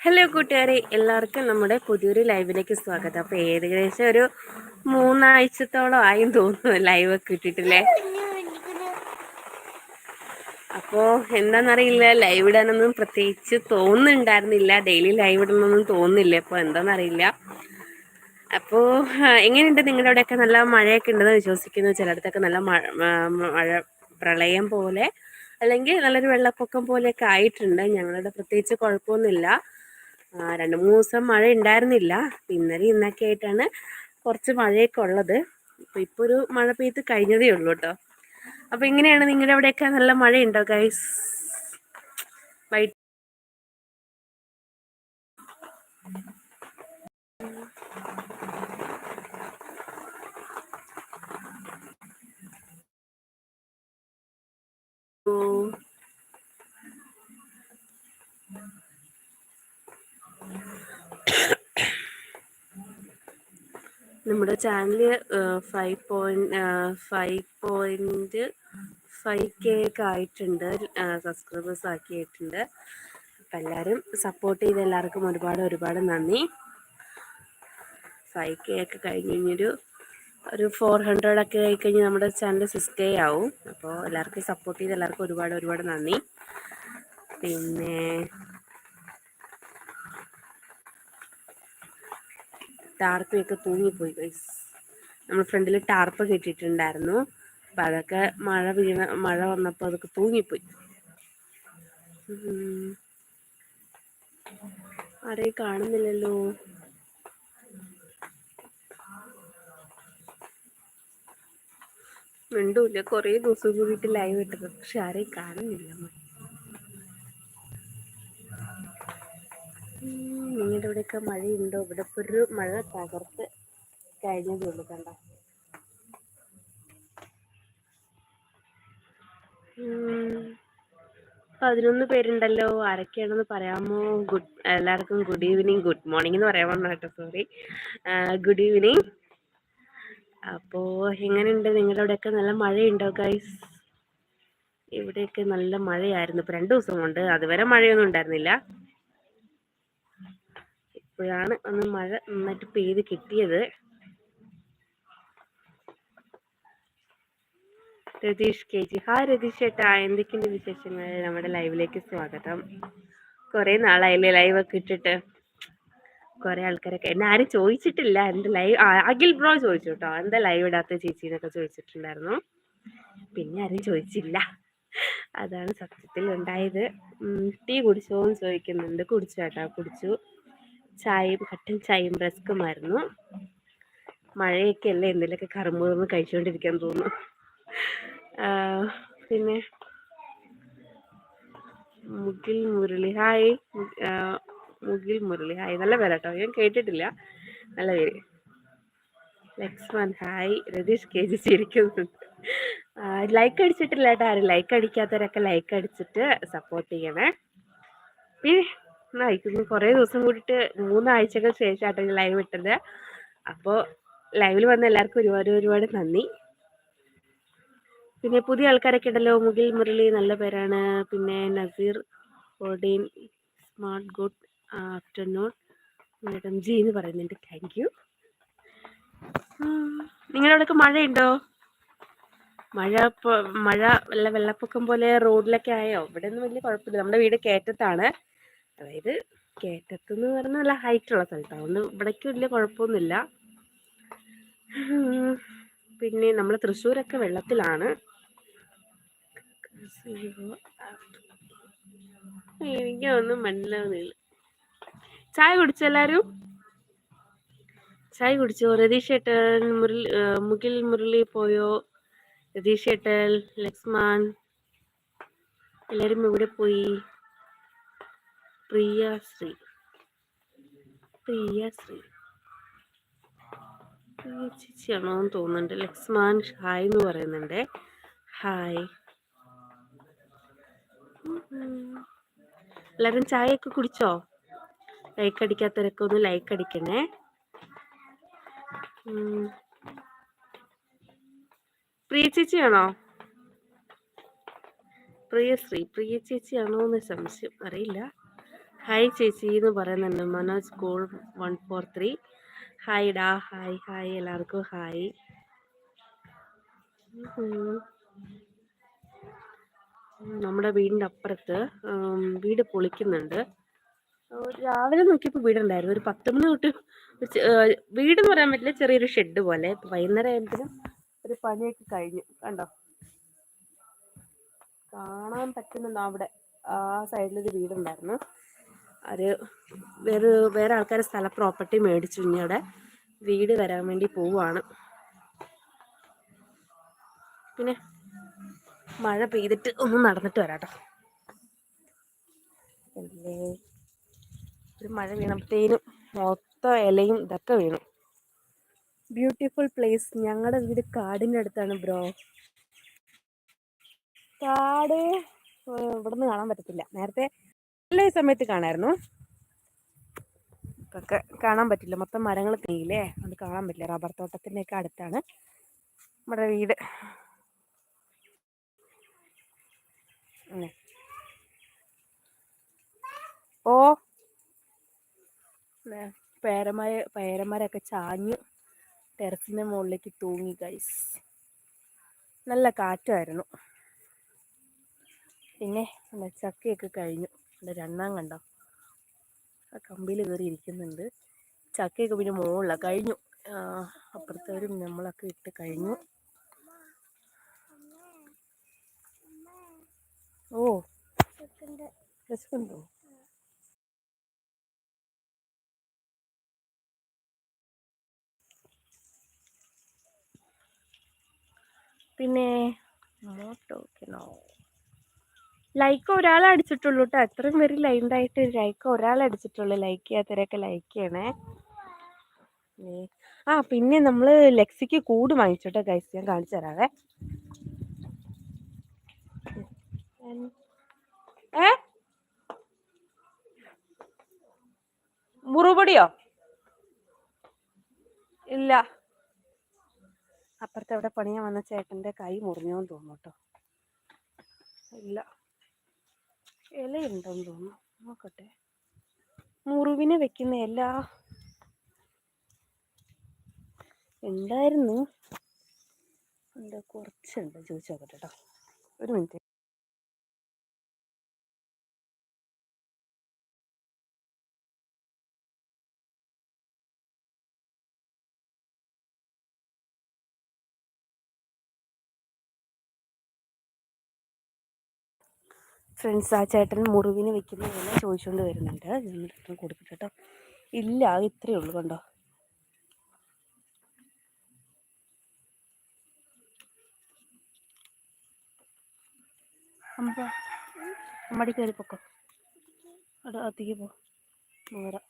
Hello കൂട്ടുകാരെ. എല്ലാവർക്കും നമ്മുടെ പുതിയൊരു ലൈവിലേക്ക് സ്വാഗതം. അപ്പൊ ഏകദേശം ഒരു മൂന്നാഴ്ചത്തോളം ആയി തോന്നുന്നു ലൈവ് ഒക്കെ ഇട്ടിട്ടില്ലേ? അപ്പോ എന്താണെന്നറിയില്ല ലൈവ് ഇടാനൊന്നും പ്രത്യേകിച്ച് തോന്നുന്നുണ്ടായിരുന്നില്ല. ഡെയിലി ലൈവ് ഇടണമെന്നൊന്നും തോന്നുന്നില്ല. അപ്പോൾ എന്താണെന്നറിയില്ല അപ്പോൾ എങ്ങനെയുണ്ട്? നിങ്ങളുടെ അവിടെയൊക്കെ നല്ല മഴയൊക്കെ ഉണ്ടെന്ന് വിശ്വസിക്കുന്നു. ചിലയിടത്തൊക്കെ നല്ല മഴ മഴ പ്രളയം പോലെ അല്ലെങ്കിൽ നല്ലൊരു വെള്ളപ്പൊക്കം പോലെയൊക്കെ ആയിട്ടുണ്ട്. ഞങ്ങളുടെ പ്രത്യേകിച്ച് കുഴപ്പമൊന്നുമില്ല. രണ്ട് മൂന്ന് ദിവസം മഴ ഉണ്ടായിരുന്നില്ല ഇന്നലെ ഇന്നൊക്കെ ആയിട്ടാണ് കുറച്ച് മഴയൊക്കെ ഉള്ളത്. അപ്പോൾ ഇപ്പോൾ ഒരു മഴ പെയ്ത് കഴിഞ്ഞതേ ഉള്ളൂ കേട്ടോ അപ്പോൾ ഇങ്ങനെയാണ് നിങ്ങളുടെ അവിടെയൊക്കെ നല്ല മഴയുണ്ടോ ഗൈസ് വൈറ്റ് ഓ നമ്മുടെ channel five point five point five K ഒക്കെ ആയിട്ടുണ്ട് സബ്സ്ക്രൈബേഴ്സ് ആക്കിയിട്ടുണ്ട്. അപ്പം എല്ലാവരും സപ്പോർട്ട് ചെയ്ത എല്ലാവർക്കും ഒരുപാട് ഒരുപാട് നന്ദി. ഫൈവ് കെ ഒക്കെ കഴിഞ്ഞ് കഴിഞ്ഞൊരു ഒരു ഫോർ ഹൺഡ്രഡ് ഒക്കെ ആയി കഴിഞ്ഞ് നമ്മുടെ ചാനൽ സിക്സ് കെ ആവും. അപ്പോൾ എല്ലാവർക്കും സപ്പോർട്ട് ചെയ്ത് എല്ലാവർക്കും ഒരുപാട് ഒരുപാട് നന്ദി. പിന്നെ ടാർപ്പൊക്കെ തൂങ്ങിപ്പോയി ഗൈസ് നമ്മൾ ഫ്രണ്ടിൽ ടാർപ്പ് കെട്ടിയിട്ടുണ്ടായിരുന്നു. അപ്പം അതൊക്കെ മഴ വീണ മഴ വന്നപ്പോൾ അതൊക്കെ തൂങ്ങിപ്പോയി. ആരെയും കാണുന്നില്ലല്ലോ. മിണ്ടൂല്ല കുറേ ദിവസം കൂടിയിട്ട് ലൈവ് ഇട്ടത്. പക്ഷെ ആരെയും കാണുന്നില്ല. നിങ്ങളുടെ ഇവിടെയൊക്കെ മഴയുണ്ടോ? ഇവിടെ ഇപ്പോൾ ഒരു മഴ തകർത്ത് കഴിഞ്ഞതേ ഉള്ളൂ കണ്ട പതിനൊന്ന് പേരുണ്ടല്ലോ. ആരൊക്കെയാണെന്ന് പറയാമോ? ഗുഡ് എല്ലാവർക്കും ഗുഡ് ഈവനിങ് ഗുഡ് മോർണിംഗ് എന്ന് പറയാൻ വന്ന സോറി. Good evening. അപ്പോൾ എങ്ങനെയുണ്ട്? നിങ്ങളുടെ അവിടെയൊക്കെ നല്ല മഴയുണ്ടോ ഗൈസ്? ഇവിടെയൊക്കെ നല്ല മഴയായിരുന്നു. ഇപ്പോൾ രണ്ട് ദിവസം കൊണ്ട് അതുവരെ മഴയൊന്നും ഉണ്ടായിരുന്നില്ല. ഇപ്പോഴാണ് ഒന്ന് മഴ നന്നായിട്ട് പെയ്ത് കിട്ടിയത്. Ratheesh K G. Hi Ratheesh ചേട്ടാ. എന്തൊക്കെയുണ്ട് വിശേഷങ്ങൾ? നമ്മുടെ ലൈവിലേക്ക് സ്വാഗതം. കുറേ നാളായില്ലേ ലൈവ് ഒക്കെ ഇട്ടിട്ട്. കുറേ ആൾക്കാരൊക്കെ. എന്നെ ആരും ചോദിച്ചിട്ടില്ല. എന്റെ ലൈവ് അഖിൽ ബ്രോ ചോദിച്ചു കേട്ടോ. എന്താ ലൈവ് ഇടാത്ത ചേച്ചി എന്നൊക്കെ ചോദിച്ചിട്ടുണ്ടായിരുന്നു. പിന്നെ ആരും ചോദിച്ചില്ല. അതാണ് സത്യത്തിൽ ഉണ്ടായത്. ടീ കുടിച്ചോ എന്ന് ചോദിക്കുന്നുണ്ട്. കുടിച്ചു കേട്ടോ കുടിച്ചു. ചായയും കട്ടൻ ചായയും ബ്രസ്കുമായിരുന്നു മഴയൊക്കെ അല്ലേ എന്തെങ്കിലുമൊക്കെ കറുമ്പൂർന്ന് കഴിച്ചുകൊണ്ടിരിക്കാൻ തോന്നുന്നു. പിന്നെ മുഗിൽ മുരളി. ഹായ്. മുഗിൽ മുരളി. ഹായ്. നല്ല പേര് കേട്ടോ ഞാൻ കേട്ടിട്ടില്ല. നല്ല പേര്. Lakshman. Hi. Ratheesh K. G. ചിരിക്കുന്നുണ്ട്. Like അടിച്ചിട്ടില്ല കേട്ടോ ആരും. ലൈക്ക് അടിക്കാത്തവരൊക്കെ ലൈക്ക് അടിച്ചിട്ട് സപ്പോർട്ട് ചെയ്യണേ. പിന്നെ അയക്കുന്നു കുറേ ദിവസം കൂടിയിട്ട് മൂന്നാഴ്ചകൾ ശേഷമായിട്ടാണ് ലൈവ് ഇട്ടത്. അപ്പോൾ ലൈവിൽ വന്ന എല്ലാവർക്കും ഒരുപാട് ഒരുപാട് നന്ദി. പിന്നെ പുതിയ ആൾക്കാരൊക്കെ ഉണ്ടല്ലോ. മുകിൽ മുരളി നല്ല പേരാണ്. പിന്നെ Naseer ഓഡീൻ smart good afternoon madam ji എന്ന് പറയുന്നുണ്ട്. താങ്ക് യു നിങ്ങളവിടെയൊക്കെ മഴയുണ്ടോ? മഴ മഴ വല്ല വെള്ളപ്പൊക്കം പോലെ റോഡിലൊക്കെ ആയോ? ഇവിടെ ഒന്നും വലിയ കുഴപ്പമില്ല. നമ്മുടെ വീട് കയറ്റത്താണ്. അതായത് കേറ്റത്ത് എന്ന് പറഞ്ഞാൽ നല്ല ഹൈറ്റുള്ള സ്ഥലത്താണ് അതുകൊണ്ട് ഇവിടേക്ക് വലിയ കുഴപ്പമൊന്നുമില്ല പിന്നെ നമ്മൾ തൃശ്ശൂരൊക്കെ വെള്ളത്തിലാണ്. എനിക്കൊന്നും മനസ്സിലാവുന്നില്ല. ചായ കുടിച്ചു എല്ലാവരും ചായ കുടിച്ചോ? രതീഷ് ഏട്ടൻ മുരളി മുകിൽ മുരളി പോയോ? രതീഷ് ഏട്ടൽ ലക്ഷ്മാൻ എല്ലാവരും ഇവിടെ പോയി? പ്രിയശ്രീ പ്രിയശ്രീ പ്രിയ ചേച്ചിയാണോ തോന്നുന്നുണ്ട്. ലക്ഷ്മാൻ ഹായ് എന്ന് പറയുന്നുണ്ട്. ഹായ്. എല്ലാവരും ചായയൊക്കെ കുടിച്ചോ? ലൈക്ക് അടിക്കാത്തവരൊക്കെ ഒന്ന് ലൈക്ക് അടിക്കണേ. പ്രിയ ചേച്ചിയാണോ? പ്രിയശ്രീ പ്രിയ ചേച്ചിയാണോ എന്ന് സംശയം അറിയില്ല. ഹായ് ചേച്ചി എന്ന് പറയുന്നുണ്ട്. Manoj school one four three hi ഡാ ഹായ് ഹായ് എല്ലാവർക്കും ഹായ് നമ്മുടെ വീടിന്റെ അപ്പുറത്ത് വീട് പൊളിക്കുന്നുണ്ട്. രാവിലെ നോക്കിയപ്പോൾ വീടുണ്ടായിരുന്നു. ഒരു പത്ത് മണി തൊട്ട് വീട് എന്ന് പറയാൻ പറ്റില്ല. ചെറിയൊരു ഷെഡ് പോലെ. വൈകുന്നേരം ആയപ്പോഴും ഒരു പണിയൊക്കെ കഴിഞ്ഞു. കണ്ടോ? കാണാൻ പറ്റുന്നുണ്ടോ അവിടെ ആ സൈഡിലൊരു വീടുണ്ടായിരുന്നു. അത് വേറെ വേറെ ആൾക്കാരെ സ്ഥല പ്രോപ്പർട്ടി മേടിച്ചു. ഇനി അവിടെ വീട് വരാൻ വേണ്ടി പോവാണ്. പിന്നെ മഴ പെയ്തിട്ട് ഒന്ന് നടന്നിട്ട് വരാട്ടോ. അല്ലേ? ഒരു മഴ വീണപ്പോഴത്തേനും മൊത്തം ഇലയും ഇതൊക്കെ വീണു. ബ്യൂട്ടിഫുൾ പ്ലേസ് ഞങ്ങളുടെ വീട് കാടിന്റെ അടുത്താണ് ബ്രോ. കാട് ഇവിടെ നിന്ന് കാണാൻ പറ്റത്തില്ല. നേരത്തെ എല്ലാ സമയത്ത് കാണായിരുന്നു? ഇപ്പൊക്കെ കാണാൻ പറ്റില്ല. മൊത്തം മരങ്ങൾ തീയില്ലേ അത് കാണാൻ പറ്റില്ല. റബ്ബർ തോട്ടത്തിന്റെ ഒക്കെ അടുത്താണ് നമ്മുടെ വീട്. ഓ. പേരമായ പേരമര പേരമരമൊക്കെ ചാഞ്ഞ് ടെറസിന്റെ മുകളിലേക്ക് തൂങ്ങി ഗൈസ് നല്ല കാറ്റായിരുന്നു. പിന്നെ ചക്കയൊക്കെ കഴിഞ്ഞു. എന്റെ രണ്ടാം കണ്ടോ? ആ കമ്പിയിൽ കയറി ഇരിക്കുന്നുണ്ട്. ചക്കയൊക്കെ പിന്നെ മുകളിലാണ് കഴിഞ്ഞു. അപ്പുറത്തവരും നമ്മളൊക്കെ ഇട്ട് കഴിഞ്ഞു. ഓ വിശക്കുണ്ടോ പിന്നെ മോട്ടോക്കിനോ ലൈക്ക് ഒരാൾ അടിച്ചിട്ടുള്ളൂ കേട്ടോ അത്രയും പേര് ലൈൻഡായിട്ട് ലൈക്ക് ഒരാൾ അടിച്ചിട്ടുള്ളൂ. ലൈക്ക് ചെയ്യാത്തവരൊക്കെ ലൈക്ക് ചെയ്യണേ. ആ പിന്നെ നമ്മൾ ലെക്സിക്ക് കൂട് വാങ്ങിച്ചോട്ടെ ഗൈസ് ഞാൻ കാണിച്ചു തരാവേ. ഏ? മുറുപൊടിയോ? ഇല്ല. അപ്പുറത്തെ അവിടെ പണിയാൻ വന്ന ചേട്ടന്റെ കൈ മുറിഞ്ഞോന്ന് തോന്നുന്നു കേട്ടോ ഇല്ല. ഇലയുണ്ടെന്ന് തോന്നുന്നു. നോക്കട്ടെ. മുറിവിന് വെക്കുന്ന ഇല. ഉണ്ടായിരുന്നു എന്താ കുറച്ചുണ്ട്. ചോദിച്ചു നോക്കട്ടെ കേട്ടോ ഒരു മിനിറ്റ്. ഫ്രണ്ട്സ് ആ ചേട്ടൻ മുറിവിന് വെക്കുന്ന ഇല ചോദിച്ചുകൊണ്ട് വരുന്നുണ്ട്. ഞാൻ കൊടുക്കട്ടെ കേട്ടോ ഇല്ല ഇത്രയേ ഉള്ളൂ കണ്ടോ. അമ്പ അമ്മടി കയറി പൊക്കോ. അവിടെ അകത്തേക്ക് പോ. വരാം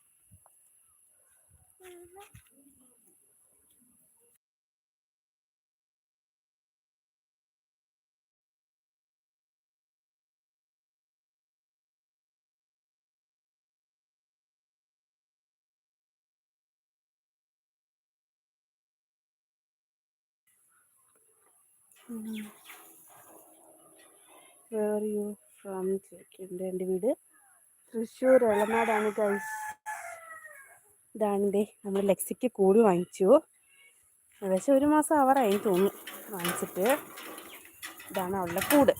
വേർ യു ഫ്രം ചോദിക്കുന്നുണ്ട് എന്റെ വീട് തൃശ്ശൂർ എളനാടാണ് ഗൈസ് ഇതാണിതേ നമ്മൾ ലെക്സിക്ക് കൂട് വാങ്ങിച്ചു. ഏകദേശം ഒരു മാസം ആവാറായി തോന്നുന്നു വാങ്ങിച്ചിട്ട്. ഇതാണ് അവളുടെ കൂട്.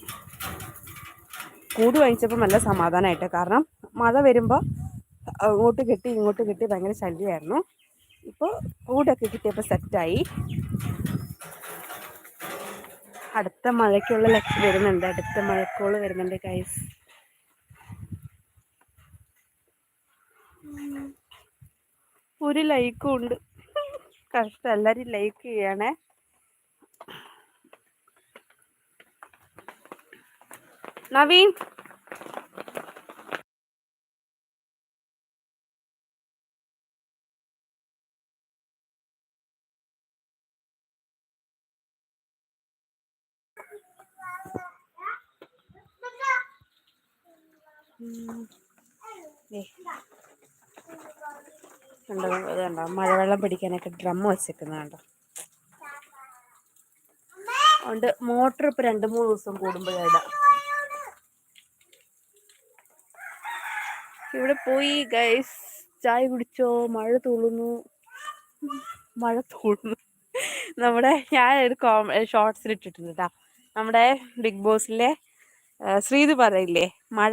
കൂട് വാങ്ങിച്ചപ്പോൾ നല്ല സമാധാനമായിട്ട് കാരണം മഴ വരുമ്പോൾ അങ്ങോട്ട് കെട്ടി ഇങ്ങോട്ട് കെട്ടി ഭയങ്കര ശല്യമായിരുന്നു. ഇപ്പോൾ കൂടൊക്കെ കിട്ടിയപ്പോൾ സെറ്റായി അടുത്ത മഴയ്ക്കുള്ള ലക്ഷ്യം വരുന്നുണ്ട്. അടുത്ത മഴക്കോൾ വരുന്നുണ്ട് കൈസ് ഒരു ലൈക്കും ഉണ്ട്. കഷ്ടം. എല്ലാവരും ലൈക്ക് ചെയ്യണേ. നവീൻ. കണ്ടോ കണ്ടോ മഴവെള്ളം പിടിക്കാനൊക്കെ ഡ്രം വെച്ചേക്കുന്നത് കണ്ടോ അതുകൊണ്ട് മോട്ടർ ഇപ്പൊ രണ്ട് മൂന്ന് ദിവസം കൂടുമ്പോഴാണ് ഇവിടെ പോയി ഗൈസ് ചായ കുടിച്ചോ? മഴ തൂളുന്നു. മഴ തൂളുന്നു. നമ്മുടെ ഞാൻ ഒരു കോം ഷോർട്സിൽ ഇട്ടിട്ടുണ്ട് കേട്ടോ നമ്മുടെ ബിഗ് ബോസിലെ ശ്രീത് പറയില്ലേ മഴ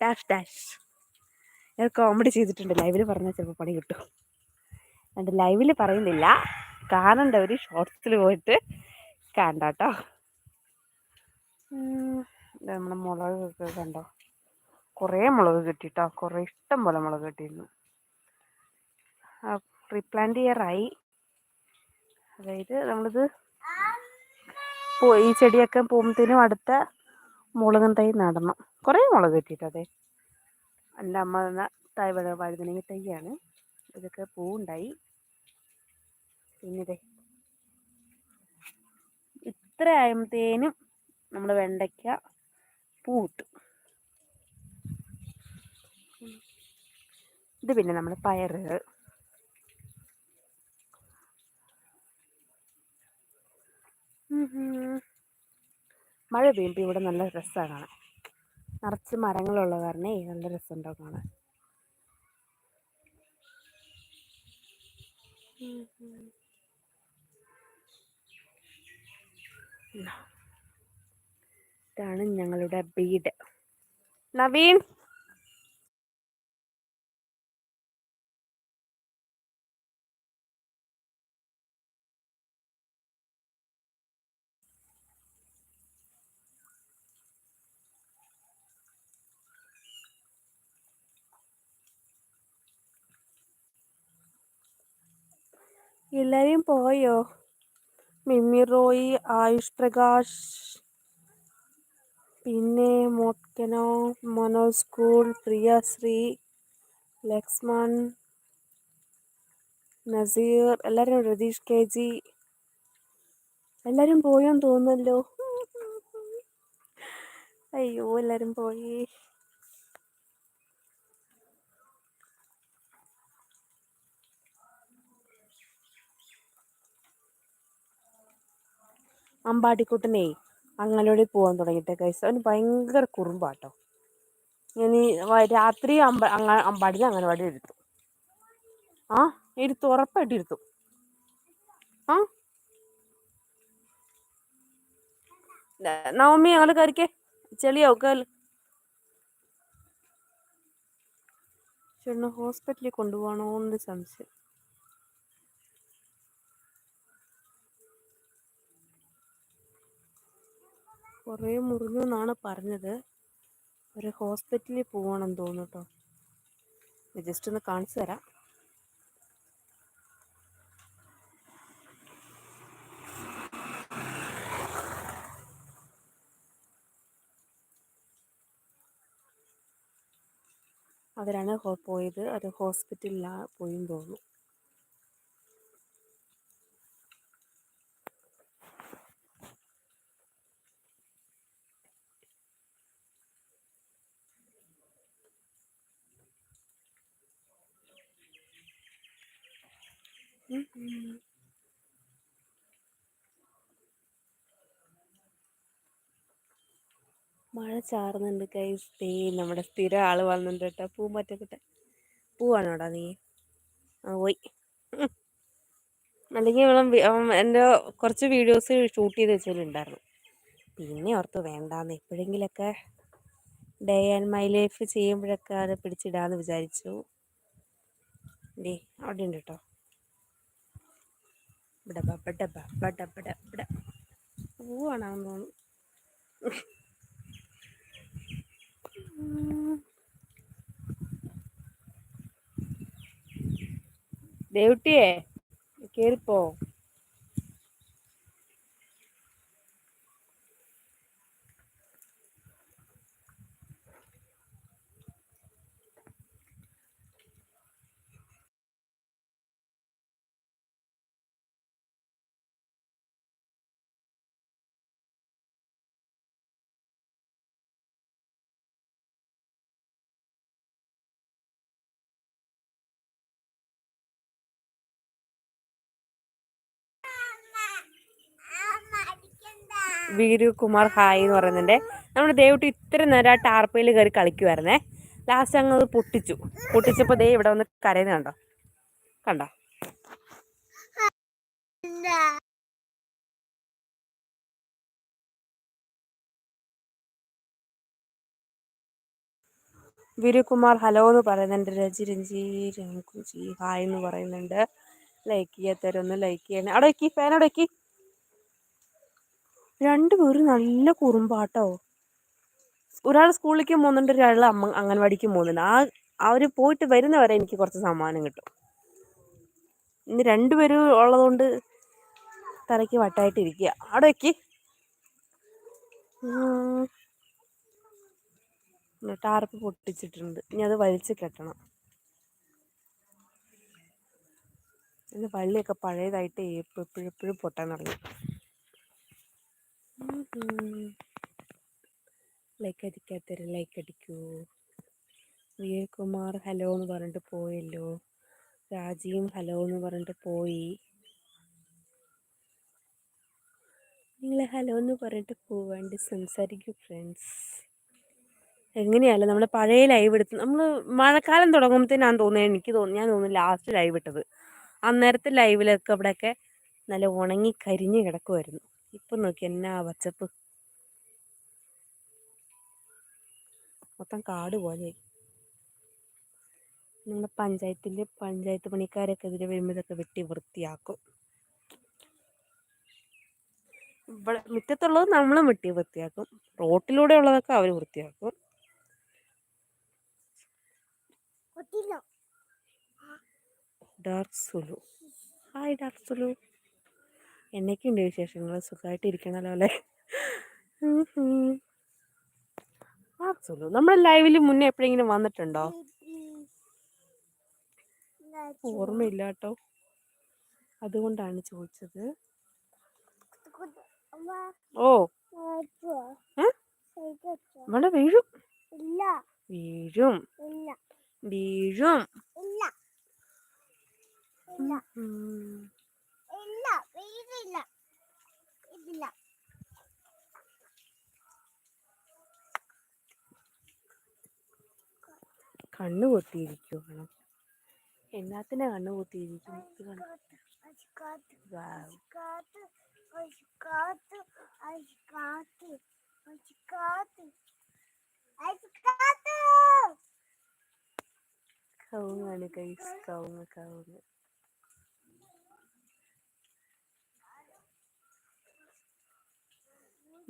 ഡാഷ് ഡാഷ് ഞാൻ കോമഡി ചെയ്തിട്ടുണ്ട്. ലൈവിൽ പറഞ്ഞാൽ ചിലപ്പോൾ പണി കിട്ടും. അതുകൊണ്ട് ലൈവിൽ പറയുന്നില്ല. കാണണ്ട ഒരു ഷോർട്സിൽ പോയിട്ട് കണ്ടോ നമ്മുടെ മുളകൊക്കെ കണ്ടോ? കുറേ മുളക് കിട്ടിട്ടോ. കുറേ ഇഷ്ടം പോലെ മുളക് കിട്ടിയിരുന്നു. റീപ്ലാന്റ് ചെയ്യാറായി. അതായത് നമ്മളിത് ഈ ചെടിയൊക്കെ പോകുമ്പോഴത്തേനും അടുത്ത മുളകും തൈ നടണം. കുറേ മുളക് കിട്ടിയിട്ടതെ. എന്റെ അമ്മ തന്ന തൈ വഴുതനങ്ങ തൈയാണ്. ഇതൊക്കെ പൂവുണ്ടായി. പിന്നിതേ. ഇത്ര ആയത്തേനും നമ്മൾ വെണ്ടയ്ക്ക പൂവിട്ടു. ഇത് പിന്നെ നമ്മൾ പയറ്. മഴ പെയ്യുമ്പോൾ ഇവിടെ നല്ല രസമാണ് കാണാൻ. നിറച്ച് മരങ്ങളുള്ള കാരണേ നല്ല രസമുണ്ടാവും കാണാൻ. ഇതാണ് ഞങ്ങളുടെ വീട്. നവീൻ. എല്ലാവരെയും പോയോ? മിമ്മി റോയി ആയുഷ് പ്രകാശ് പിന്നെ മോട്കനോ മനോജ് സ്കൂൾ പ്രിയശ്രീ ലക്ഷ്മൺ നസീർ എല്ലാവരും രതീഷ് കെ ജി. എല്ലാവരും പോയോന്ന് തോന്നുന്നല്ലോ അയ്യോ എല്ലാവരും പോയി. അമ്പാടിക്കുട്ടനെ അങ്ങനോടി പോകാൻ തുടങ്ങിയിട്ട് കൈസ് അവന് ഭയങ്കര കുറുമ്പാട്ടോ. ഈ രാത്രി അമ്പ അങ്ങ അമ്പാടിയിൽ അംഗനവാടി എടുത്തു ആ? ഇരുത്തു ഉറപ്പായിട്ട് ഇരുത്തു. ആ? നവമി ഞങ്ങൾ കയറിക്കേ ചെളിയാവും കേൾ. ചേട്ടന് ഹോസ്പിറ്റലിൽ കൊണ്ടുപോകണോ എന്ന് സംശയം. കുറേ മുറിഞ്ഞു എന്നാണ് പറഞ്ഞത്. ഒരു ഹോസ്പിറ്റലിൽ പോകണം തോന്നുന്നു കേട്ടോ ജസ്റ്റ് ഒന്ന് കാണിച്ചു തരാം. അവരാണ് പോയത്. അത് ഹോസ്പിറ്റലിലാണ് പോയി തോന്നുന്നു. മഴ ചാറുന്നുണ്ട്. കൈസ് ദേ നമ്മുടെ സ്ഥിരം ആൾ വന്നിട്ടുണ്ട് കേട്ടോ പൂ മറ്റൊക്കെ പൂവാണോടാ നീ? ആ പോയി. അല്ലെങ്കിൽ ഇവളും എന്റെ കുറച്ച് വീഡിയോസ് ഷൂട്ട് ചെയ്ത് വെച്ചിട്ടുണ്ടായിരുന്നു പിന്നെ ഓർത്ത് വേണ്ടാന്ന്. എപ്പോഴെങ്കിലൊക്കെ ഡേ ആൻഡ് മൈ ലൈഫ് ചെയ്യുമ്പോഴൊക്കെ അത് പിടിച്ചിടാന്ന് വിചാരിച്ചു. ഡേ അവിടെ ഉണ്ട് കേട്ടോ ഇവിടെ ബബട ബഡ ബഡ ബട പൂവാണെന്ന് തോന്നുന്നു. ദേവുട്ടിയേ കേറിപ്പോ. വീരു കുമാർ ഹായ് എന്ന് പറയുന്നുണ്ട്. നമ്മുടെ ദേവട്ടി ഇത്ര നേരം ആ ടാർപ്പയിൽ കയറി കളിക്കുമായിരുന്നേ ലാസ്റ്റ് അങ്ങ് അത് പൊട്ടിച്ചു. പൊട്ടിച്ചപ്പോൾ ദേ ഇവിടെ വന്ന് കരയുന്ന കണ്ടോ? കണ്ടോ? വിരുകുമാർ ഹലോ എന്ന് പറയുന്നുണ്ട്. രജി രഞ്ജി രഞ്ജി ഹായ് എന്ന് പറയുന്നുണ്ട്. ലൈക്ക് ചെയ്യാത്തവരൊന്ന് ലൈക്ക് ചെയ്യണേ. അവിടെ ഫാൻ അവിടെ രണ്ടുപേരും നല്ല കുറുമ്പാട്ടോ. ഒരാൾ സ്കൂളിലേക്ക് പോകുന്നുണ്ട് ഒരാൾ അമ്മ അംഗൻവാടിക്ക് പോകുന്നുണ്ട്. ആ അവർ പോയിട്ട് വരുന്നവരെ എനിക്ക് കുറച്ച് സമ്മാനം കിട്ടും. ഇന്ന് രണ്ടുപേരും ഉള്ളതുകൊണ്ട് തലയ്ക്ക് വട്ടായിട്ടിരിക്കുക അവിടെ വയ്ക്ക് ടാർപ്പ് പൊട്ടിച്ചിട്ടുണ്ട്. ഇനി അത് വലിച്ച് കെട്ടണം. ഇത് വള്ളിയൊക്കെ പഴയതായിട്ട് എപ്പോഴും എപ്പോഴും പൊട്ടാൻ തുടങ്ങി. ലൈക്ക് അടിക്കാത്തൊരു ലൈക്ക് അടിക്കൂ. വിജയകുമാർ ഹലോ എന്ന് പറഞ്ഞിട്ട് പോയല്ലോ. രാജിയും ഹലോ എന്ന് പറഞ്ഞിട്ട് പോയി. നിങ്ങൾ ഹലോ എന്ന് പറഞ്ഞിട്ട് പോവാണ്ട് സംസാരിക്കൂ ഫ്രണ്ട്സ് എങ്ങനെയല്ല നമ്മൾ പഴയ ലൈവ് എടുത്ത് നമ്മൾ മഴക്കാലം തുടങ്ങുമ്പോഴത്തേനാന്ന് തോന്നുന്നത് എനിക്ക് തോന്നുന്നു ഞാൻ തോന്നുന്നു ലാസ്റ്റ് ലൈവ് ഇട്ടത്. അന്നേരത്തെ ലൈവിലൊക്കെ അവിടെയൊക്കെ നല്ല ഉണങ്ങി കരിഞ്ഞ് കിടക്കുമായിരുന്നു ഇപ്പം നോക്കി എന്നാ പച്ചപ്പ് മൊത്തം കാട് പോലെ. നമ്മുടെ പഞ്ചായത്തിന്റെ പഞ്ചായത്ത് പണിക്കാരൊക്കെ ഇതിൽ വരുമ്പോൾ ഇതൊക്കെ വെട്ടി വൃത്തിയാക്കും. ഇവിടെ മുറ്റത്തുള്ളത് നമ്മളും വെട്ടി വൃത്തിയാക്കും. റോട്ടിലൂടെ ഉള്ളതൊക്കെ അവർ വൃത്തിയാക്കും. Dark Sulu hi dark Sulu എന്നൊക്കെയുണ്ട് വിശേഷങ്ങൾ. സുഖമായിട്ട് ഇരിക്കണല്ലോ അല്ലേ നമ്മുടെ ലൈവിൽ ലൈവിൽ മുന്നേ എപ്പോഴെങ്കിലും വന്നിട്ടുണ്ടോ? ഓർമ്മയില്ല കേട്ടോ അതുകൊണ്ടാണ് ചോദിച്ചത്. ഓ. ഇവിടെ വീഴും. വീഴും. വീഴും. കണ്ണു പൊത്തിയിരിക്കുവാണ് എന്നാത്തിനാ കണ്ണു പൊത്തിയിരിക്കും കവുങ്ങാണ് കൈസ് കവുങ്ങ് കവുങ്ങ്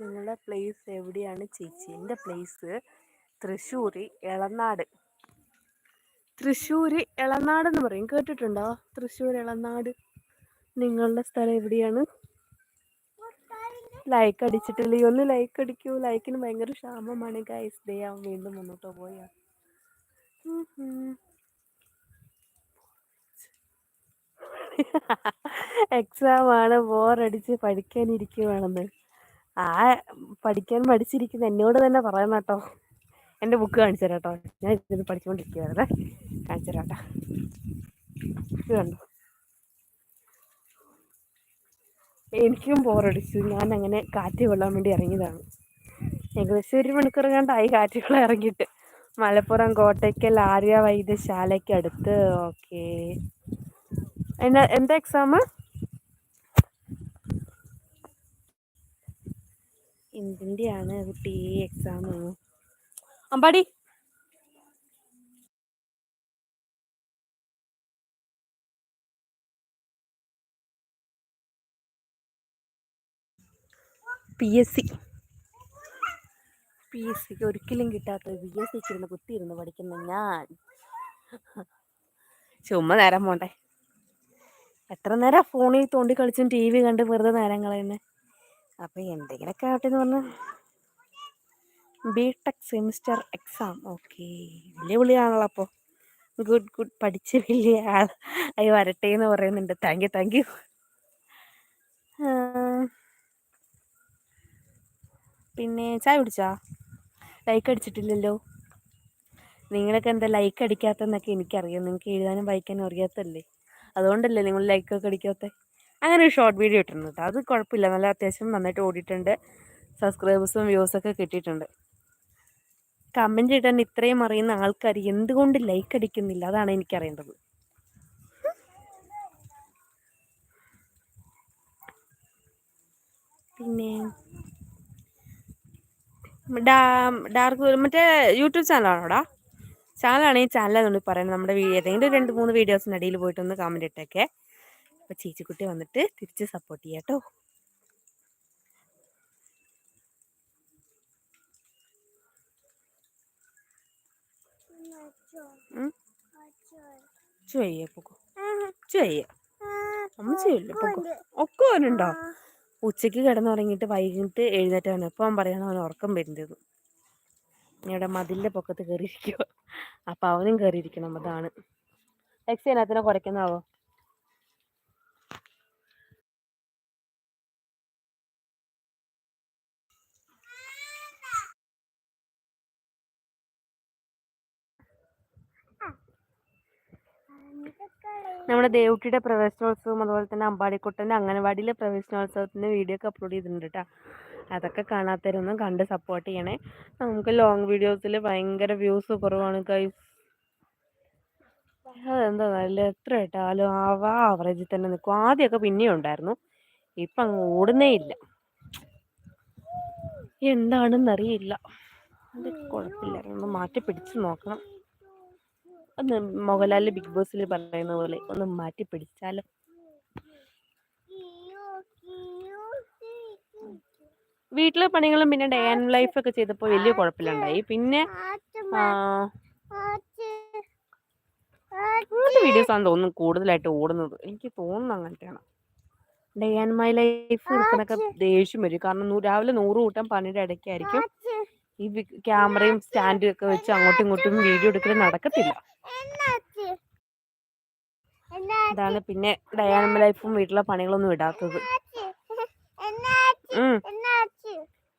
നിങ്ങളുടെ പ്ലേസ് എവിടെയാണ് ചേച്ചി? എന്റെ പ്ലേസ് തൃശ്ശൂർ എളനാട്. തൃശ്ശൂർ എളനാട് എന്ന് പറയും. കേട്ടിട്ടുണ്ടോ? തൃശ്ശൂർ എളനാട്. നിങ്ങളുടെ സ്ഥലം എവിടെയാണ്? ലൈക്ക് അടിച്ചിട്ടില്ലേ ഒന്ന് ലൈക്ക് അടിക്കൂ. ലൈക്കിന് ഭയങ്കര ക്ഷാമമാണ്. ഗൈസ് ഡേ ആവും വീണ്ടും മുന്നോട്ട് പോയാ. എക്സാം ആണ്. ബോറടിച്ച് പഠിക്കാനിരിക്കുവാണെന്ന്. ആ പഠിക്കാൻ പഠിച്ചിരിക്കുന്ന എന്നോട് തന്നെ പറയണം കേട്ടോ. എന്റെ ബുക്ക് കാണിച്ചു തരാം കേട്ടോ. ഞാൻ ഇത് പഠിച്ചുകൊണ്ടിരിക്കുകയാണ് കാണിച്ചു തരാം കേട്ടോ. എനിക്കും ബോറടിച്ചു ഞാൻ അങ്ങനെ കാറ്റ് കൊള്ളാൻ വേണ്ടി ഇറങ്ങിയതാണ്. ഏകദേശം ഒരു മണിക്കൂർ കണ്ടായി കാറ്റുകൾ ഇറങ്ങിയിട്ട്. മലപ്പുറം കോട്ടയ്ക്കൽ ആര്യ വൈദ്യശാലയ്ക്ക് അടുത്ത്. ഓക്കെ എന്താ എക്സാം എന്തിന്റെയാണ് കുട്ടി exam Ambadi. P S C P S സിക്ക് ഒരിക്കലും കിട്ടാത്ത പി എസ് സിക്ക് ഇരുന്ന് കുത്തിയിരുന്ന് പഠിക്കുന്ന ഞാൻ. ചുമ്മാ നേരം പോണ്ടേ. എത്ര നേരം ഫോണിൽ തോണ്ടി കളിച്ചും ടി വി കണ്ട് വെറുതെ നേരം കളയുന്നത് അപ്പോൾ എന്തെങ്കിലുമൊക്കെ ആവട്ടെ എന്ന് പറഞ്ഞാൽ B tech semester exam okay വലിയ വിളിയാണല്ലോ അപ്പോൾ ഗുഡ് ഗുഡ് പഠിച്ച് വലിയ ആൾ. അയ്യോ വരട്ടെ എന്ന് പറയുന്നുണ്ട്. താങ്ക് യു താങ്ക് യു പിന്നെ ചായ കുടിച്ചാ? ലൈക്ക് അടിച്ചിട്ടില്ലല്ലോ. നിങ്ങളൊക്കെ എന്താ ലൈക്ക് അടിക്കാത്തെന്നൊക്കെ എനിക്കറിയാം. നിങ്ങൾക്ക് എഴുതാനും വായിക്കാനും അറിയാത്തല്ലേ അതുകൊണ്ടല്ലേ നിങ്ങൾ ലൈക്കൊക്കെ അടിക്കാത്ത? അങ്ങനെ ഒരു ഷോർട്ട് വീഡിയോ ഇട്ടിട്ടുണ്ട് കേട്ടോ അത് കുഴപ്പമില്ല നല്ല അത്യാവശ്യം നന്നായിട്ട് ഓടിയിട്ടുണ്ട്. സബ്സ്ക്രൈബേഴ്സും വ്യൂസൊക്കെ കിട്ടിയിട്ടുണ്ട്. കമന്റ് ഇടാൻ ഇത്രയും അറിയുന്ന ആൾക്കാർ എന്തുകൊണ്ട് ലൈക്ക് അടിക്കുന്നില്ല? അതാണ് എനിക്കറിയേണ്ടത്. പിന്നെ ഡാർക്ക് മറ്റേ യൂട്യൂബ് ചാനലാണോടാ ചാനലാണെങ്കിൽ ചാനലെന്നുണ്ട് പറയുന്നത്. നമ്മുടെ ഏതെങ്കിലും രണ്ട് മൂന്ന് വീഡിയോസിന് ഇടയിൽ പോയിട്ടൊന്ന് കമന്റ് ഇട്ടേക്കെ. അപ്പോൾ ചേച്ചിക്കുട്ടി വന്നിട്ട് തിരിച്ച് സപ്പോർട്ട് ചെയ്യാം കേട്ടോ ചെയ്യ പൊക്കോ ചെയ്യ. അമ്മ വൈകിട്ട് എഴുന്നേറ്റാണ് എപ്പോൾ അവൻ പറയണം അവൻ ഉറക്കം വരുന്നത് ഇവിടെ മതിലിന്റെ പൊക്കത്ത് കയറിയിരിക്കുക അപ്പം അവനും കയറിയിരിക്കണം അതാണ്. എക്സ് അതിനെ കുറയ്ക്കുന്നതാവോ? നമ്മുടെ ദേവുട്ടിയുടെ പ്രവേശനോത്സവം അതുപോലെ തന്നെ അമ്പാടിക്കുട്ടന്റെ അംഗനവാടിയിലെ പ്രവേശനോത്സവത്തിന്റെ വീഡിയോ ഒക്കെ അപ്ലോഡ് ചെയ്തിട്ടുണ്ട് കേട്ടോ അതൊക്കെ കാണാത്തവരൊന്നും കണ്ട് സപ്പോർട്ട് ചെയ്യണേ. നമുക്ക് ലോങ് വീഡിയോസിൽ ഭയങ്കര വ്യൂസ് കുറവാണ് കൈസ് അതെന്താ നല്ല എത്ര ഇട്ടാലും അവ ആവറേജിൽ തന്നെ നിൽക്കും. ആദ്യമൊക്കെ പിന്നെയും ഉണ്ടായിരുന്നു. ഇപ്പം അങ്ങ് ഓടുന്നേ ഇല്ല. എന്താണെന്നറിയില്ല. അത് കുഴപ്പമില്ല. ഒന്ന് മാറ്റി പിടിച്ച് നോക്കണം. ഒന്ന് മോഹൻലാൽ ബിഗ് ബോസിൽ പറയുന്ന പോലെ ഒന്ന് മാറ്റി പിടിച്ചാലോ? വീട്ടിലെ പണികളും പിന്നെ ഡേ ആൻഡ് ലൈഫ് ഒക്കെ ചെയ്തപ്പോൾ വലിയ കുഴപ്പമില്ലുണ്ടായി. പിന്നെ വീഡിയോസ് ആണ് തോന്നുന്നു കൂടുതലായിട്ട് ഓടുന്നത്. എനിക്ക് തോന്നുന്നു അങ്ങനത്തെയാണ്. ഡേ ആൻഡ് മൈ ലൈഫ് എടുക്കണൊക്കെ ദേഷ്യം വരും. കാരണം രാവിലെ നൂറ് കൂട്ടം പണിയുടെ ഇടയ്ക്കായിരിക്കും. ഈ ക്യാമറയും സ്റ്റാൻഡും ഒക്കെ വെച്ച് അങ്ങോട്ടും ഇങ്ങോട്ടും വീഡിയോ എടുക്കൽ നടക്കത്തില്ല. ഇതാണ് പിന്നെ ഡയാനമ ലൈഫും വീട്ടിലെ പണികളൊന്നും ഇടാത്തത്.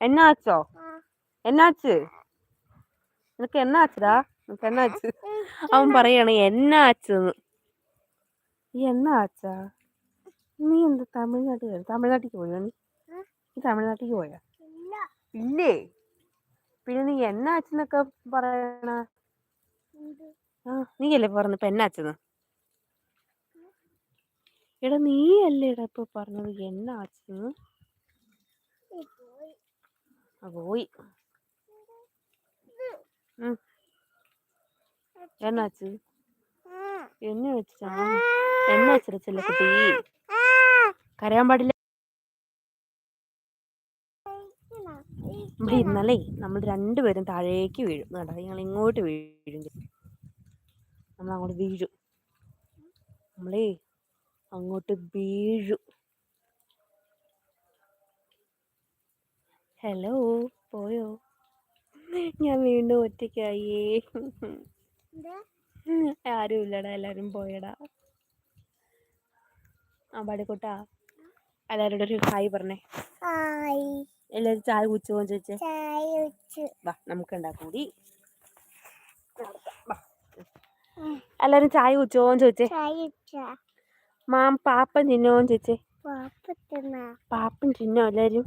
എന്നാച്ചോ? എന്നാച്ച്? നിനക്ക് എന്നാച്ചടാ? നിനക്ക് എന്നാച്ച്? അവൻ പറയാണ് എന്നാച്ചെന്ന്. ഈ എന്നാച്ചാ? നീ എന്ത് തമിഴ്നാട്ടിൽ തമിഴ്നാട്ടിൽ പോയോ നീ? തമിഴ്നാട്ടിൽ പോയാ? ഇല്ലേ? പിന്നെ നീ എന്നാച്ചെന്നൊക്കെ പറയണ? ആ നീയല്ലേ പറഞ്ഞു ഇപ്പൊ എന്നാച്ചെന്ന് എടാ നീ അല്ലേടാ ഇപ്പൊ പറഞ്ഞത്? എന്നാച്ചെന്ന് ആ പോയി. എന്നാച്ച് എന്നെ വെച്ചാ എന്നെ വെച്ചിരച്ചല്ലേ കുട്ടി കരയാൻ പാടില്ല. ഇവിടെ ഇന്നലെ നമ്മൾ രണ്ടുപേരും താഴേക്ക് വീഴും. കേട്ടോ ഞങ്ങൾ ഇങ്ങോട്ട് വീഴും. നമ്മൾ അങ്ങോട്ട് വീഴും. നമ്മളേ അങ്ങോട്ട് വീഴും. ഹലോ പോയോ? ഞാൻ വീണ്ടും ഒറ്റയ്ക്കായേ ആരും ഇല്ലടാ എല്ലാരും പോയടാ. ആ പാടിക്കോട്ടാ. എല്ലാവരോടും ഒരു ഹായ് പറഞ്ഞേ. എല്ലാവരും ചായ കുച്ചു പോകാൻ ചോദിച്ചേ. വാ നമുക്ക് ഉണ്ടാക്കാം. കൂടി. എല്ലാവരും ചായ കുച്ചോന്ന് ചോദിച്ചേ. മാം പാപ്പൻ തിന്നോന്ന് ചോദിച്ചേ. പാപ്പൻ തിന്നോ? എല്ലാരും?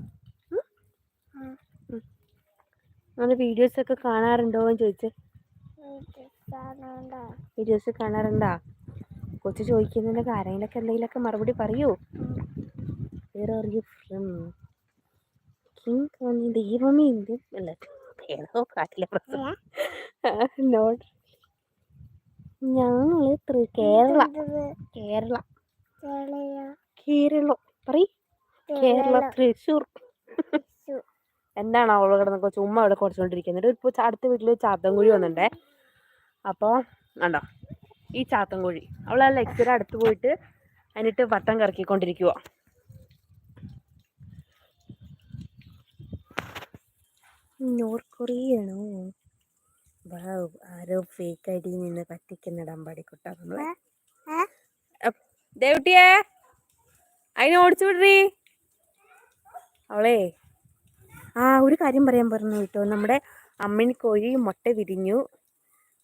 നമ്മുടെ വീഡിയോസ് ഒക്കെ കാണാറുണ്ടോ എന്ന് ചോദിച്ചേ. വീഡിയോസ് കാണാറുണ്ടാ? കൊച്ചു ചോദിക്കുന്നതിന്റെ ആരെങ്കിലൊക്കെ എന്തെങ്കിലുമൊക്കെ മറുപടി പറയൂ. വേറെ ആർ കിങ് കോണി ദൈവമേ അല്ല ഏതോ കാട്ടിലെ നോട്ട് ഞങ്ങൾ കേരള. കേരള. കേരള. പറയ്. കേരള തൃശ്ശൂർ. എന്താണ് അവൾ കിടന്നൊക്കെ ചുമ്മാ അവിടെ കുറച്ചുകൊണ്ടിരിക്കുന്നത് ഇപ്പോൾ അടുത്ത വീട്ടിൽ ചാത്തൻകുഴി വന്നിട്ടേ അപ്പോൾ കണ്ടോ? ഈ ചാത്തൻകുഴി. അവൾ ആ ലെക്ചർ അടുത്ത് പോയിട്ട് അതിനിട്ട് വട്ടം കറക്കിക്കൊണ്ടിരിക്കുക നോർത്ത് കൊറിയയാണോ വൗ, ആരോ ഫേക്ക് ഐ ഡി നിന്ന് പറ്റിക്കുന്ന ഡമ്പാടിക്കുട്ട നമ്മളെ. ദേവുട്ടിയേ അതിനെ ഓടിച്ചു വിടറി അവളേ. ആ ഒരു കാര്യം പറയാൻ പറഞ്ഞു കേട്ടോ. നമ്മുടെ അമ്മിണി കോഴി മുട്ട വിരിഞ്ഞു.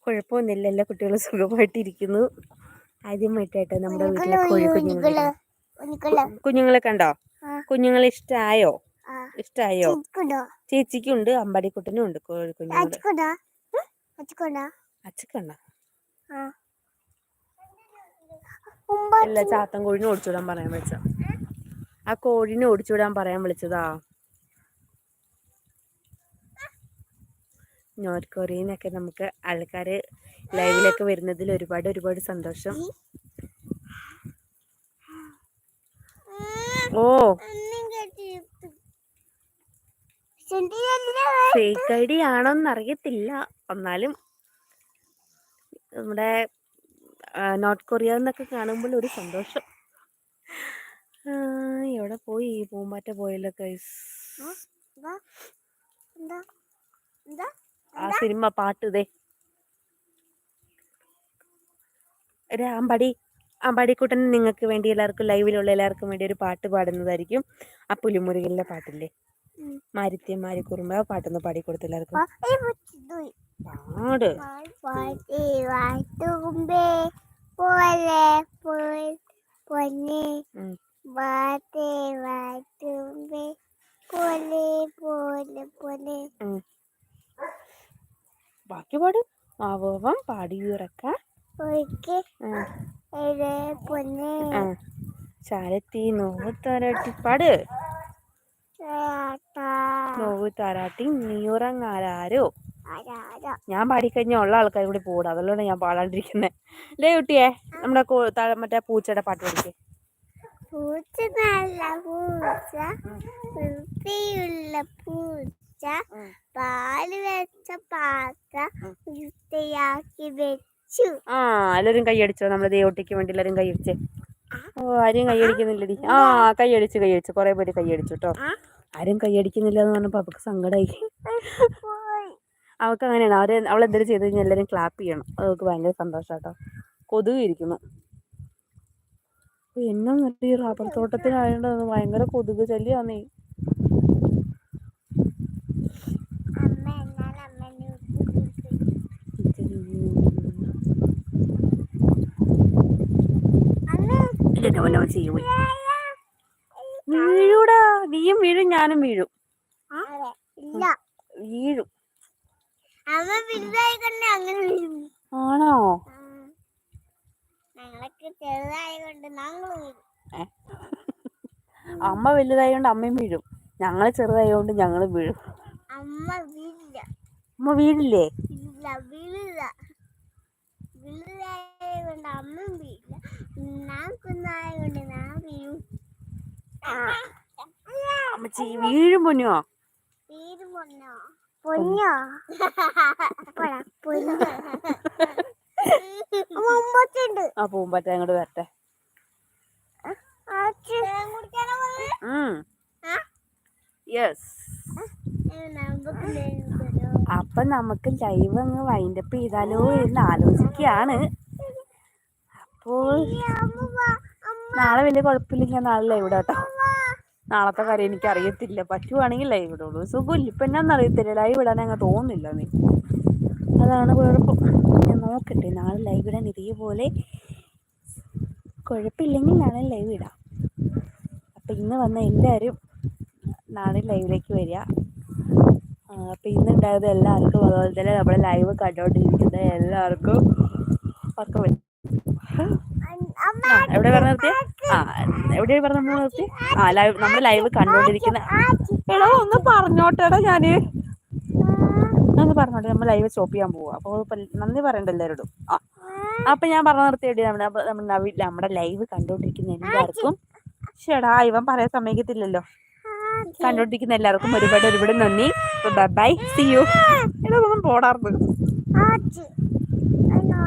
കുഴപ്പമൊന്നുമില്ല എല്ലാ കുട്ടികളും സുഖമായിട്ടിരിക്കുന്നു. ആദ്യമായിട്ടായിട്ട് നമ്മുടെ വീട്ടിലെ കോഴി കുഞ്ഞുങ്ങളെ കുഞ്ഞുങ്ങളെ കണ്ടോ? കുഞ്ഞുങ്ങളെ ഇഷ്ടമായോ ഇഷ്ടമായോ ചേച്ചിക്കും ഉണ്ട് അമ്പാടിക്കുട്ടനും ഉണ്ട് കോഴി കുഞ്ഞുങ്ങൾ അച്ഛക്കൊണ്ടാ അച്ചക്കണ്ട? ആ. ഇല്ല ചാത്തൻ കോഴിനെ ഓടിച്ചുവിടാൻ പറയാൻ വിളിച്ച ആ കോഴിനെ ഓടിച്ചുവിടാൻ പറയാൻ വിളിച്ചതാ. നോർത്ത് കൊറിയനൊക്കെ നമുക്ക് ആൾക്കാര് ലൈവിലൊക്കെ വരുന്നതിൽ ഒരുപാട് ഒരുപാട് സന്തോഷം. ഓ. ഫേക്ക് ഐ ഡി ആണോന്ന് അറിയത്തില്ല എന്നാലും നമ്മുടെ നോർത്ത് കൊറിയ എന്നൊക്കെ കാണുമ്പോൾ ഒരു സന്തോഷം. എവിടെ പോയി പൂമ്പാറ്റ പോയല്ലോ കൈസ് ആ സിനിമ പാട്ട് ഇതേ ഒരു അമ്പാടി അമ്പാടിക്കുട്ടൻ നിങ്ങൾക്ക് വേണ്ടി എല്ലാവർക്കും ലൈവിലുള്ള എല്ലാവർക്കും വേണ്ടി ഒരു പാട്ട് പാടുന്നതായിരിക്കും. ആ പുലിമുരുകലിലെ പാട്ടില്ലേ? ഉം. കുറുമ്പ പാട്ടൊന്നും പാടി. മുച്ചിതുയി. പാട് പോലെ പൊന്നെ. പോലെ പോലെ പോലെ ബാക്കി പാട്. മാവോവം പാടിയുറക്ക പൊന്നെ. ആ. ചാരത്തി നോവ് പാട്. ചേട്ടാ. നോവ് താരാട്ടി നീയുറങ്ങാരോ ആരാ ഞാൻ പാടിക്കഴിഞ്ഞ ഉള്ള ആൾക്കാർ കൂടി പോടാ അതുകൊണ്ടാണ് ഞാൻ പാടാണ്ടിരിക്കുന്നത് അല്ലേ കുട്ടിയെ നമ്മുടെ മറ്റേ പൂച്ചയുടെ പാട്ട് പഠിക്കേ പൂച്ച നല്ല പൂച്ച വൃത്തിയുള്ള പൂച്ച പാൽ വെച്ച പാത്രം വൃത്തിയാക്കി വെച്ചു. ആ എല്ലാവരും കൈയടിച്ചോ നമ്മുടെ ദേവട്ടിക്ക് വേണ്ടി എല്ലാവരും കൈയടിച്ചേ ഓ ആരും കൈയടിക്കുന്നില്ലടി ആ. കൈയടിച്ചു കൈയടിച്ചു കുറെ പേര് കൈയടിച്ചു കേട്ടോ ആരും കൈയടിക്കുന്നില്ല എന്ന് പറഞ്ഞപ്പോൾ അവൾക്ക് സങ്കടമായി അവൾക്ക് അങ്ങനെയാണ് അവർ അവൾ എന്തെങ്കിലും ചെയ്ത് കഴിഞ്ഞാൽ എല്ലാവരും ക്ലാപ്പ് ചെയ്യണം അത് അവൾക്ക് ഭയങ്കര സന്തോഷം കേട്ടോ കൊതുക് ഇരിക്കുന്നു എന്നാ എന്നിട്ട് ഈ റബ്ബർ തോട്ടത്തിനായത് ഭയങ്കര കൊതുക് ശല്യാന്നേ വല്ലതും ചെയ്യും വീഴൂടാ. നീയും വീഴും ഞാനും വീഴും. വീഴും. അമ്മ വലുതായ കൊണ്ട് അമ്മയും വീഴും. ആണോ? ആ. ഞങ്ങളൊക്കെ ചെറുതായ കൊണ്ട് ഞങ്ങളും വീഴും. അമ്മ വലുതായതുകൊണ്ട് അമ്മയും വീഴും. ഞങ്ങൾ ചെറുതായതുകൊണ്ട് ഞങ്ങൾ വീഴും. അമ്മ വീഴില്ല. അമ്മ വീഴില്ലേ? ഇല്ല വീഴില്ല. വലുതായ കൊണ്ട് അമ്മ വീഴില്ല. ഞാൻ കൊണ്ട് ഞാൻ വീഴും. അമ്മച്ചി വീഴും പൊന്നോ? പൊന്നോ. ആ പൂമ്പറ്റ അങ്ങോട്ട് വരട്ടെ. യെസ് അപ്പൊ നമുക്ക് ലൈവ് അങ്ങ് വൈൻഡപ്പ് ചെയ്താലോ എന്ന് ആലോചിക്കുകയാണ്. അപ്പോൾ നാളെ വലിയ കുഴപ്പമില്ല. ഞാൻ നാളെ ലൈവ് ഇടാട്ടോ നാളത്തെ കാര്യം എനിക്ക് അറിയത്തില്ല പറ്റുവാണെങ്കിൽ ലൈവ് ഇടുള്ളൂ. സുഖമില്ല. ഇപ്പൊ എന്നാന്ന് അറിയത്തില്ല. ലൈവ് ഇടാൻ അങ്ങ് തോന്നുന്നില്ല നീ അതാണ് കുഴപ്പം. ഞാൻ നോക്കട്ടെ. നാളെ ലൈവ് ഇടാൻ ഇതേപോലെ കുഴപ്പമില്ലെങ്കിൽ നാളെ ലൈവ് ഇടാം. അപ്പം ഇന്ന് വന്ന എല്ലാവരും നാളെ ലൈവിലേക്ക് വരിക. അപ്പൊ ഇന്ന് ഇന്നുണ്ടായത് എല്ലാവർക്കും അതുപോലെ തന്നെ നമ്മുടെ ലൈവ് കണ്ടോണ്ടിരിക്കുന്ന എല്ലാവർക്കും ഒക്കെ ആ എവിടെ പറഞ്ഞ നിർത്തി ആ എവിടെയാണ് പറഞ്ഞ നമ്മൾ നിർത്തി ആ ലൈവ് നമ്മൾ ലൈവ് കണ്ടോണ്ടിരിക്കുന്ന. എടാ ഒന്ന് പറഞ്ഞോട്ടെടാ ഞാൻ. ഒന്ന് പറഞ്ഞോട്ടെ നമ്മൾ ലൈവ് സ്റ്റോപ്പ് ചെയ്യാൻ പോവാ. അപ്പോൾ നന്ദി പറയണ്ട എല്ലാവരോടും ആ അപ്പൊ ഞാൻ പറഞ്ഞു നിർത്തിയടി നമ്മുടെ നമ്മുടെ നമ്മുടെ ലൈവ് കണ്ടോണ്ടിരിക്കുന്ന എല്ലാവർക്കും. ചേടാ ഇവൻ പറയാൻ സമ്മതിക്കത്തില്ലല്ലോ. കണ്ടോണ്ടിരിക്കുന്ന എല്ലാവർക്കും ഒരുപാട് ഒരുപാട് നന്ദി. ബൈ സി യു എടാ പോടാർന്ന്. ആച്ച്